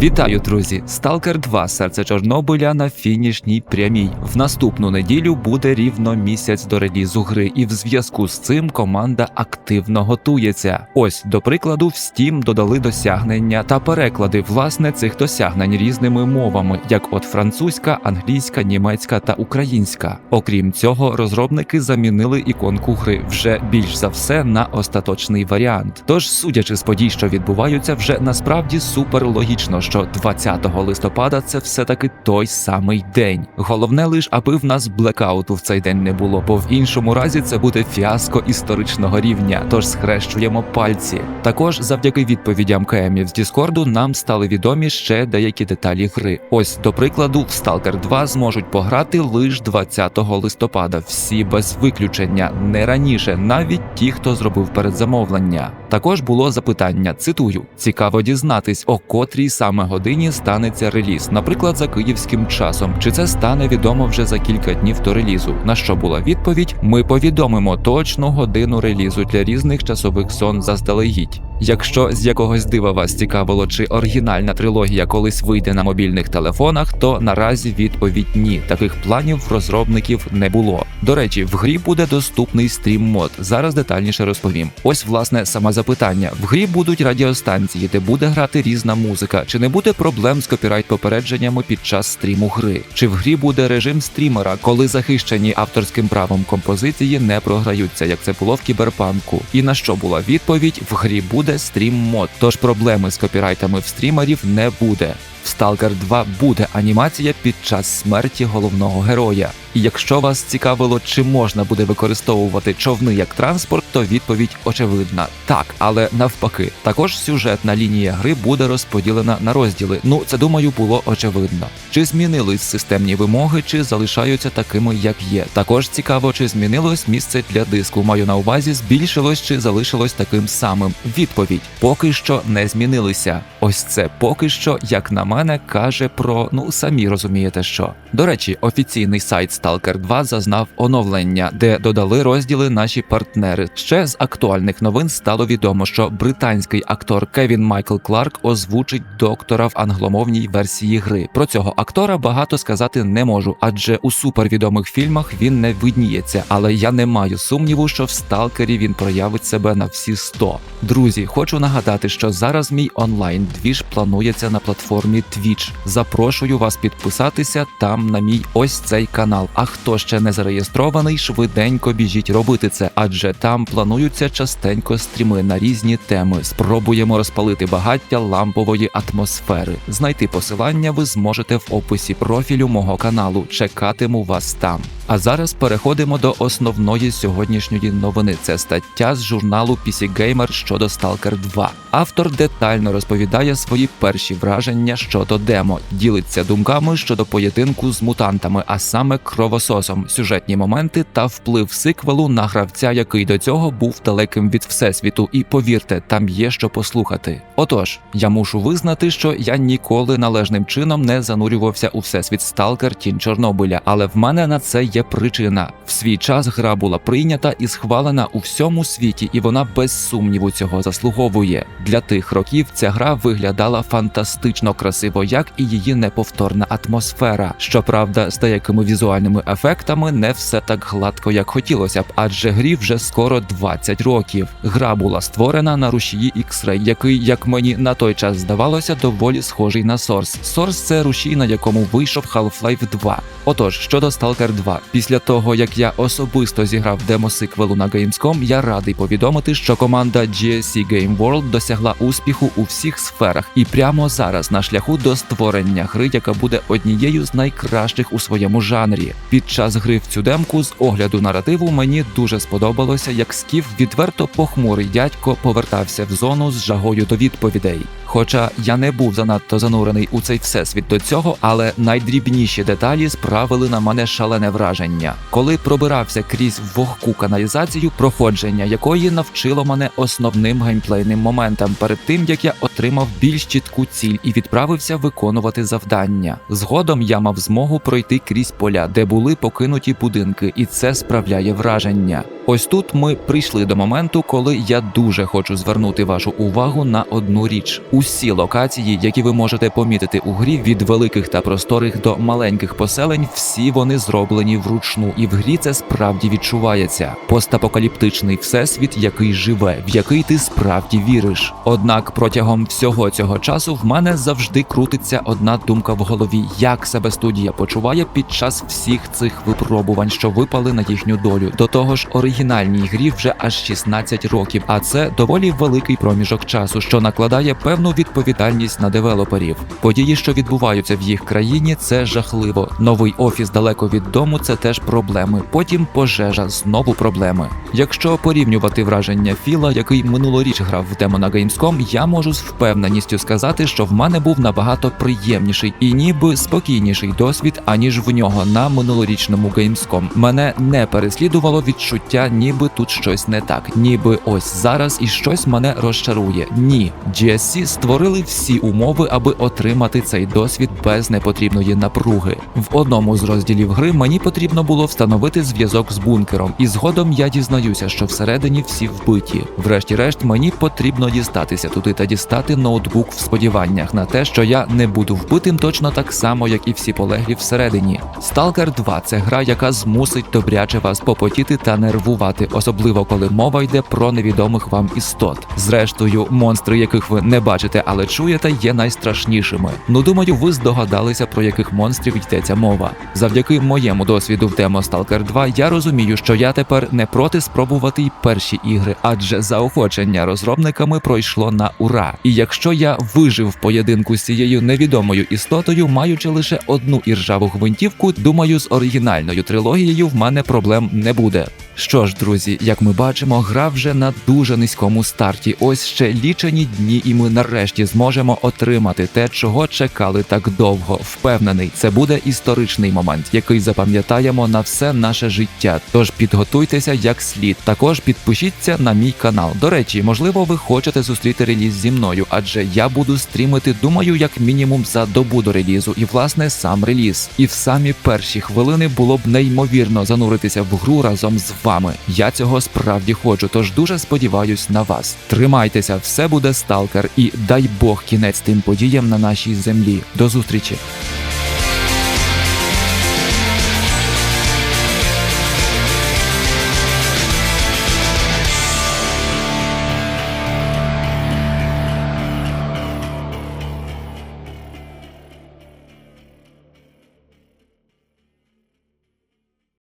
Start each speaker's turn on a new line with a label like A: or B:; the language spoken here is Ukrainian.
A: Вітаю, друзі! Сталкер 2 серце Чорнобиля на фінішній прямій. В наступну неділю буде рівно місяць до релізу гри, і в зв'язку з цим команда активно готується. Ось, до прикладу, в Steam додали досягнення та переклади власне цих досягнень різними мовами, як от французька, англійська, німецька та українська. Окрім цього, розробники замінили іконку гри вже більш за все на остаточний варіант. Тож, судячи з подій, що відбуваються, вже насправді супер логічно, що 20 листопада це все таки той самий день. Головне лиш, аби в нас блекауту в цей день не було, бо в іншому разі це буде фіаско історичного рівня. Тож схрещуємо пальці. Також завдяки відповідям КМів з Діскорду нам стали відомі ще деякі деталі гри. Ось до прикладу, в Stalker 2 зможуть пограти лише 20 листопада. Всі без виключення, не раніше, навіть ті, хто зробив передзамовлення. Також було запитання. Цитую: цікаво дізнатись, о котрій саме годині станеться реліз, наприклад, за київським часом. Чи це стане відомо вже за кілька днів до релізу? На що була відповідь? Ми повідомимо точну годину релізу для різних часових зон заздалегідь. Якщо з якогось дива вас цікавило, чи оригінальна трилогія колись вийде на мобільних телефонах, то наразі відповідь ні. Таких планів розробників не було. До речі, в грі буде доступний стрім мод. Зараз детальніше розповім. Ось власне саме запитання: в грі будуть радіостанції, де буде грати різна музика. Чи не буде проблем з копірайт попередженнями під час стріму гри? Чи в грі буде режим стрімера, коли захищені авторським правом композиції не програються, як це було в кіберпанку? І на що була відповідь? В грі буде стрім мод, тож проблеми з копірайтами в стрімерів не буде. В Stalker 2 буде анімація під час смерті головного героя. Якщо вас цікавило, чи можна буде використовувати човни як транспорт, то відповідь очевидна так, але навпаки, також сюжетна лінія гри буде розподілена на розділи. Ну це думаю було очевидно. Чи змінились системні вимоги, чи залишаються такими, як є. Також цікаво, чи змінилось місце для диску. Маю на увазі, збільшилось чи залишилось таким самим. Відповідь поки що не змінилися. Ось це поки що, як на мене, каже про ну самі розумієте, що до речі, офіційний сайт Stalker 2 зазнав оновлення, де додали розділи наші партнери. Ще з актуальних новин стало відомо, що британський актор Кевін Майкл Кларк озвучить доктора в англомовній версії гри. Про цього актора багато сказати не можу, адже у супервідомих фільмах він не видніється. Але я не маю сумніву, що в сталкері він проявить себе на всі 100. Друзі, хочу нагадати, що зараз мій онлайн двіж планується на платформі Twitch. Запрошую вас підписатися там на мій ось цей канал. А хто ще не зареєстрований, швиденько біжіть робити це, адже там плануються частенько стріми на різні теми. Спробуємо розпалити багаття лампової атмосфери. Знайти посилання ви зможете в описі профілю мого каналу. Чекатиму вас там. А зараз переходимо до основної сьогоднішньої новини. Це стаття з журналу PC Gamer щодо Stalker 2. Автор детально розповідає свої перші враження щодо демо, ділиться думками щодо поєдинку з мутантами, а саме кровососом, сюжетні моменти та вплив сиквелу на гравця, який до цього був далеким від всесвіту. І повірте, там є що послухати. Отож, я мушу визнати, що я ніколи належним чином не занурювався у всесвіт Сталкер Тінь Чорнобиля, але в мене на це є причина. В свій час гра була прийнята і схвалена у всьому світі, і вона без сумніву цього заслуговує. Для тих років ця гра виглядала фантастично красиво, як і її неповторна атмосфера. Щоправда, з деякими візуальними ефектами не все так гладко, як хотілося б, адже грі вже скоро 20 років. Гра була створена на рушії X-Ray, який, як мені на той час здавалося, доволі схожий на Source. Source – це рушій, на якому вийшов Half-Life 2. Отож, щодо Stalker 2, після того як я особисто зіграв демо-сиквелу на Gamescom, я радий повідомити, що команда GSC Game World досягла успіху у всіх сферах і прямо зараз на шляху до створення гри, яка буде однією з найкращих у своєму жанрі. Під час гри в цю демку з огляду наративу мені дуже сподобалося, як Скіф відверто похмурий дядько повертався в зону з жагою до відповідей. Хоча я не був занадто занурений у цей всесвіт до цього, але найдрібніші деталі справили на мене шалене враження, коли пробирався крізь вогку каналізацію, проходження якої навчило мене основним геймплейним моментам перед тим як я отримав більш чітку ціль і відправився виконувати завдання. Згодом я мав змогу пройти крізь поля, де були покинуті будинки, і це справляє враження. Ось тут ми прийшли до моменту, коли я дуже хочу звернути вашу увагу на одну річ: усі локації, які ви можете помітити у грі, від великих та просторих до маленьких поселень, всі вони зроблені вручну, і в грі це справді відчувається. Постапокаліптичний всесвіт, який живе, в який ти справді віриш. Однак протягом всього цього часу в мене завжди крутиться одна думка в голові: як себе студія почуває під час всіх цих випробувань, що випали на їхню долю. До того ж, оригінальній грі вже аж 16 років, а це доволі великий проміжок часу, що накладає певну відповідальність на девелоперів. Події, що відбуваються в їх країні, це жахливо. Новий офіс далеко від дому це теж проблеми. Потім пожежа, знову проблеми. Якщо порівнювати враження Філа, який минулоріч грав в демо на Gamescom, я можу з впевненістю сказати, що в мене був набагато приємніший і ніби спокійніший досвід, аніж в нього на минулорічному Gamescom. Мене не переслідувало відчуття, ніби тут щось не так, ніби ось зараз і щось мене розчарує. Ні, GSC створили всі умови, аби отримати цей досвід без непотрібної напруги. В одному з розділів гри мені потрібно було встановити зв'язок з бункером, і згодом я дізнаюся, що всередині всі вбиті. Врешті-решт, мені потрібно дістатися туди та дістати ноутбук в сподіваннях на те, що я не буду вбитим точно так само, як і всі полеглі всередині. Stalker 2 – це гра, яка змусить добряче вас попотіти та нервувати, особливо коли мова йде про невідомих вам істот. Зрештою, монстри, яких ви не бачите, але чуєте, є найстрашнішими. Ну думаю, ви здогадалися, про яких монстрів йдеться мова. Завдяки моєму досвіду в демо Stalker 2 я розумію, що я тепер не проти спробувати й перші ігри, адже заохочення розробниками пройшло на ура. І якщо я вижив в поєдинку з цією невідомою істотою, маючи лише одну іржаву гвинтівку, думаю, з оригінальною трилогією в мене проблем не буде. Що ж, друзі, як ми бачимо, гра вже на дуже низькому старті. Ось ще лічені дні, і ми нарешті зможемо отримати те, чого чекали так довго. Впевнений, це буде історичний момент, який запам'ятаємо на все наше життя. Тож підготуйтеся як слід. Також підпишіться на мій канал. До речі, можливо, ви хочете зустріти реліз зі мною, адже я буду стрімити, думаю, як мінімум за добу до релізу, і власне сам реліз. І в самі перші хвилини було б неймовірно зануритися в гру разом з вами. Я цього справді хочу, тож дуже сподіваюсь на вас. Тримайтеся, все буде сталкер, і дай Бог кінець тим подіям на нашій землі. До зустрічі!